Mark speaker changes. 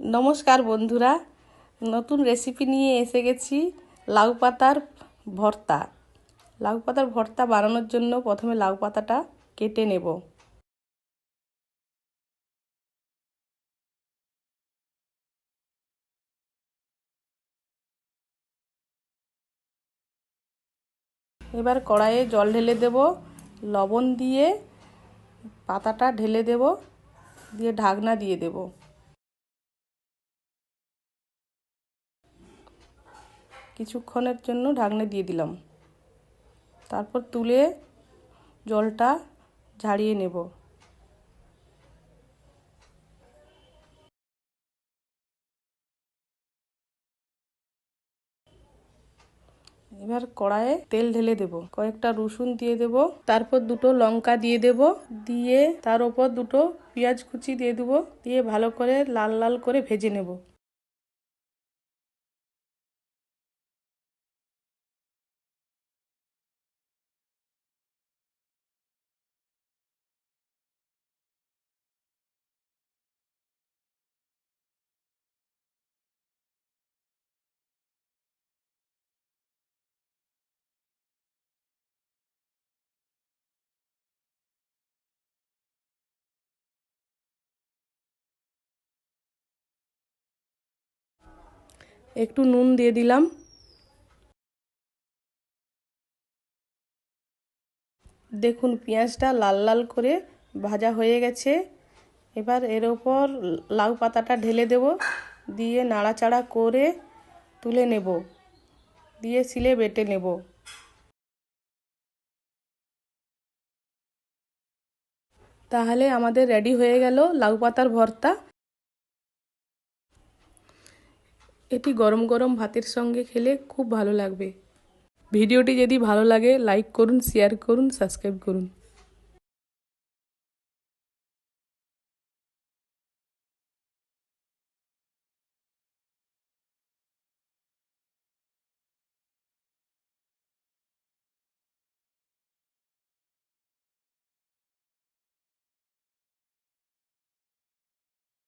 Speaker 1: নমস্কার বন্ধুরা, নতুন রেসিপি নিয়ে এসে গেছি লাউ পাতার ভর্তা। লাউ পাতার ভর্তা বানানোর জন্য প্রথমে লাউ পাতাটা কেটে নেব। এবার কড়াইয়ে জল ঢেলে দেব, লবণ দিয়ে পাতাটা ঢেলে দেব, দিয়ে ঢাকনা দিয়ে দেব। কিছুক্ষণের জন্য ঢাকনা দিয়ে দিলাম। তারপর তুলে জলটা ঝাড়িয়ে নেব। এবার কড়াইয়ে তেল ঢেলে দেব। কয়েকটা রসুন দিয়ে দেব। তারপর দুটো লঙ্কা দিয়ে দেব। দিয়ে তার উপর দুটো পেঁয়াজ কুচি দিয়ে দেবো। দিয়ে ভালো করে লাল লাল করে ভেজে নেব। একটু নুন দিয়ে দিলাম। দেখুন, পেঁয়াজটা লাল লাল করে ভাজা হয়ে গেছে। এবার এর ওপর লাউ পাতাটা ঢেলে দেব, দিয়ে নাড়াচাড়া করে তুলে নেব, দিয়ে সিলে বেটে নেব। তাহলে আমাদের রেডি হয়ে গেল লাউ পাতার ভর্তা। এটি গরম গরম ভাতের সঙ্গে খেলে খুব ভালো লাগবে। ভিডিওটি যদি ভালো লাগে লাইক করুন শেয়ার করুন সাবস্ক্রাইব করুন।